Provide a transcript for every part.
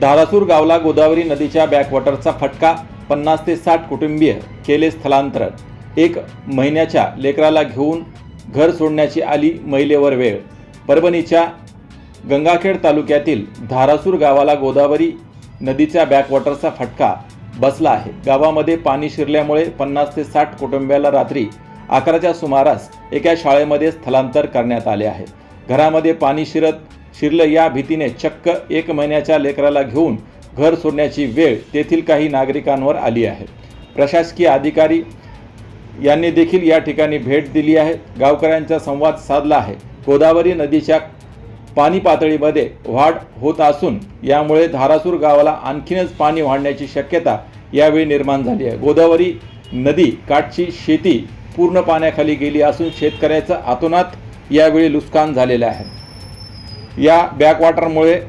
धारासूर गावला गोदावरी नदीच्या बॅकवॉटरचा फटका पन्नास ते साठ कुटुंबीय केले स्थलांतरण. एक महिन्याच्या लेकराला घेऊन घर सोडण्याची आली महिलेवर वेळ. परभणीच्या गंगाखेड तालुक्यातील धारासूर गावाला गोदावरी नदीच्या बॅकवॉटरचा फटका बसला आहे. गावामध्ये पाणी शिरल्यामुळे पन्नास ते साठ कुटुंबियाला रात्री अकराच्या सुमारास एका शाळेमध्ये स्थलांतर करण्यात आले आहे. घरामध्ये पाणी शिरत शिरलं या भीतीने चक्क एक महिन्याच्या लेकराला घेऊन घर सोडण्याची वेळ तेथील काही नागरिकांवर आली आहे. प्रशासकीय अधिकारी यांनी देखील या ठिकाणी भेट दिली आहे. गावकऱ्यांचा संवाद साधला आहे. गोदावरी नदीच्या पाणी पातळीमध्ये वाढ होत असून यामुळे धारासूर गावाला आणखीनच पाणी वाढण्याची शक्यता यावेळी निर्माण झाली आहे. गोदावरी नदी काठची शेती पूर्ण पाण्याखाली गेली असून शेतकऱ्याचं आतोनात यावेळी नुकसान झालेलं आहे. या बॅकवॉटरमुळे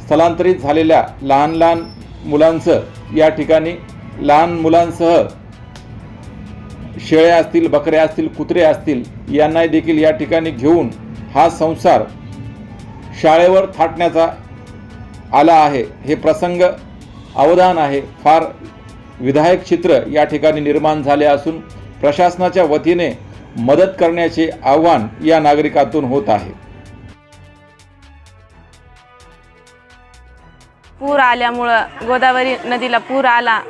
स्थलांतरित झालेल्या लहान लहान मुलांचं या ठिकाणी लहान मुलांसह शेळ्या असतील बकऱ्या असतील कुत्रे असतील यांना देखील या ठिकाणी घेऊन हा संसार शाळेवर थाटण्याचा आला आहे. हे प्रसंग अवधान आहे. फार विधायक चित्र या ठिकाणी निर्माण झाले असून प्रशासनाच्या वतीने मदत करण्याचे आव्हान या नागरिकातून होत आहे. पूर आल्यामुळं गोदावरी नदीला पूर आला.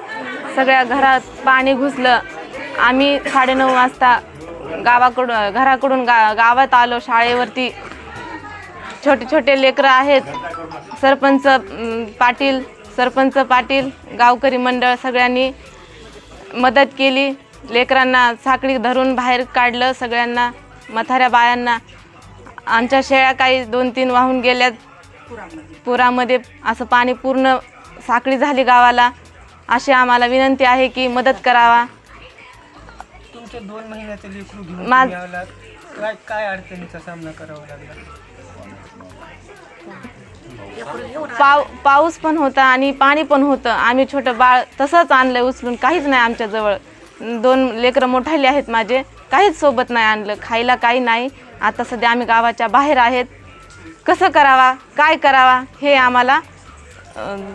सगळ्या घरात पाणी घुसलं. आम्ही साडेनऊ वाजता गावाकडून घराकडून गा गावात आलो. शाळेवरती छोटे छोटे लेकरं आहेत. सरपंच पाटील सरपंच पाटील गावकरी मंडळ सगळ्यांनी मदत केली. लेकरांना साखळी धरून बाहेर काढलं सगळ्यांना मथाऱ्या बायांना. आमच्या शेळ्या काही दोन तीन वाहून गेल्यात. पुरामध्ये? असं पाणी पूर्ण साखळी झाली गावाला. अशी आम्हाला विनंती आहे की मदत करावा. तुमचे दोन महिन्याचे लेकरू घेऊन मा- तुम्ही आलात. काय काय अडचणीचा सामना करावा लागला? पाव पाऊस पण होता आणि पाणी पण होतं. आम्ही छोटं बाळ तसंच आणलं उचलून. काहीच नाही आमच्याजवळ दोन लेकरं मोठाले आहेत माझे. काहीच सोबत नाही आणलं. खायला काही नाही. आता सध्या आम्ही गावाच्या बाहेर आहेत. कसं करावा? काय करावा? हे आम्हाला अं,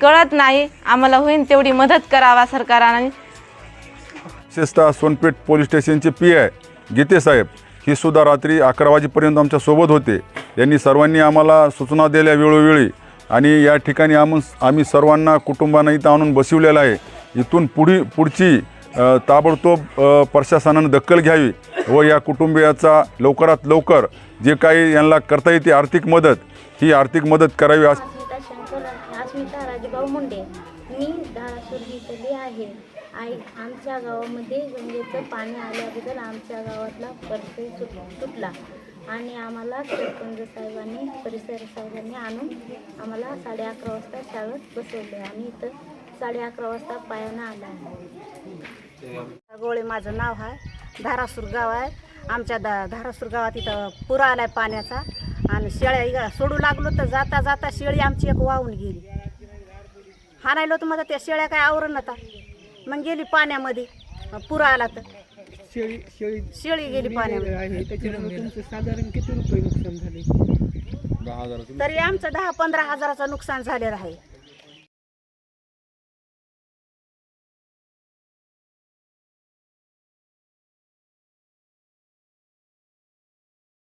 कळत नाही. आम्हाला होईन तेवढी मदत करावा सरकारने. विशेषतः सोनपेठ पोलीस स्टेशनचे पी आय गीतेसाहेब ही सुद्धा रात्री अकरा वाजेपर्यंत आमच्यासोबत होते. यांनी सर्वांनी आम्हाला सूचना दिल्या वेळोवेळी. आणि या ठिकाणी आम आम्ही सर्वांना कुटुंबांना इथं आणून बसवलेलं आहे. इथून पुढी पुढची अ, ताबडतोब अ, प्रशासनानं दखल घ्यावी. व या कुटुंबियाचा लवकरात लवकर जे काही यांना करता येते आर्थिक मदत ही आर्थिक मदत करावी असं अस्मिता राजभाऊ मुंडे. मी धारासूर इथली आहे. आई आमच्या गावामध्ये गंगेचं पाणी आल्याबद्दल आमच्या गावातला परिसर सुट सुटला आणि आम्हाला सरपंच साहेबांनी परिसर साहेबांनी आणून आम्हाला साडे अकरा वाजता शाळेत बसवले आणि इथं साडे अकरा वाजता पायानं आला आहे. गोळे माझं नाव आहे धारासूर गाव आहे. आमच्या दा धारासूर गावात इथं पुरा आलाय पाण्याचा. आणि शेळ्या सोडू लागलो तर जाता जाता शेळी आमची एक वाहून गेली. हाणायलो तर माझा त्या शेळ्या काय आवरण नव्हता. मग गेली पाण्यामध्ये. पुरा आला तर. शेळी शेळी शेळी गेली पाण्यामध्ये. आहे. त्याच्यामुळे तुमचं साधारण किती रुपये नुकसान झाले तरी आमचं दहा पंधरा हजाराचं नुकसान झालेलं आहे.